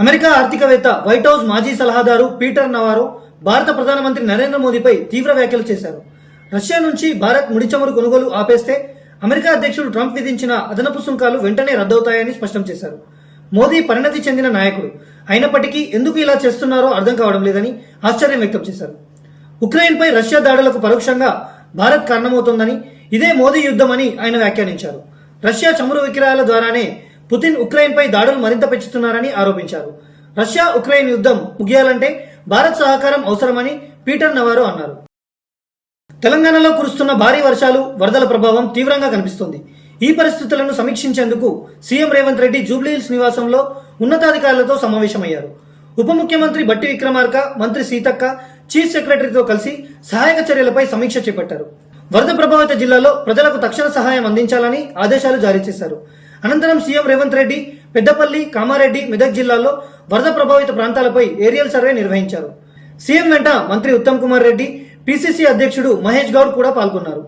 America ఆర్థికవేత్త white house మాజీ సలహాదారు పీటర్ నవారో భారత ప్రధానమంత్రి నరేంద్ర మోదీపై తీవ్ర వ్యాఖ్యలు చేశారు. రష్యా నుంచి భారత్ ముడి చమురు కొనుగోలు ఆపేస్తే అమెరికా అధ్యక్షుడు ట్రంప్ విధించిన అదనపు సుంకాలు వెంటనే రద్దవుతాయని స్పష్టం చేశారు. మోదీ పరిణతి చెందిన నాయకుడు. అయినప్పటికీ ఎందుకు ఇలా చేస్తున్నారో అర్థం కావడం లేదని ఆశ్చర్యం వ్యక్తం చేశారు. ఉక్రెయిన్పై రష్యా దాడులకు పరోక్షంగా భారత్ కారణమవుతోందని ఇదే మోదీ యుద్ధమని ఆయన వ్యాఖ్యానించారు. రష్యా చమురు విక్రయాల ద్వారానే పుతిన్ ఉక్రెయిన్పై దాడులు మరింత పెంచుతున్నారని ఆరోపించారు. రష్యా ఉక్రెయిన్ యుద్ధం ముగియాలంటే భారత్ సహకారం అవసరమని పీటర్ నవారో అన్నారు. తెలంగాణలో కురుస్తున్న భారీ వర్షాలు వరదల ప్రభావం తీవ్రంగా కనిపిస్తుంది. ఈ పరిస్థితులను సమీక్షించేందుకు సీఎం రేవంత్ రెడ్డి జూబ్లీహిల్స్ నివాసంలో ఉన్నతాధికారులతో సమావేశమయ్యారు. ఉప ముఖ్యమంత్రి బట్టి విక్రమార్క మంత్రి సీతక్క చీఫ్ సెక్రటరీతో కలిసి సహాయక చర్యలపై సమీక్ష చేపట్టారు. వరద ప్రభావిత జిల్లాలో ప్రజలకు తక్షణ సహాయం అందించాలని ఆదేశాలు జారీ చేశారు. అనంతరం సీఎం రేవంత్ రెడ్డి పెద్దపల్లి కామారెడ్డి మెదక్ జిల్లాల్లో వరద ప్రభావిత ప్రాంతాలపై ఏరియల్ సర్వే నిర్వహించారు. సీఎం వెంట మంత్రి ఉత్తమ్ కుమార్ రెడ్డి పిసిసి అధ్యక్షుడు మహేష్ గౌడ్ కూడా పాల్గొన్నారు.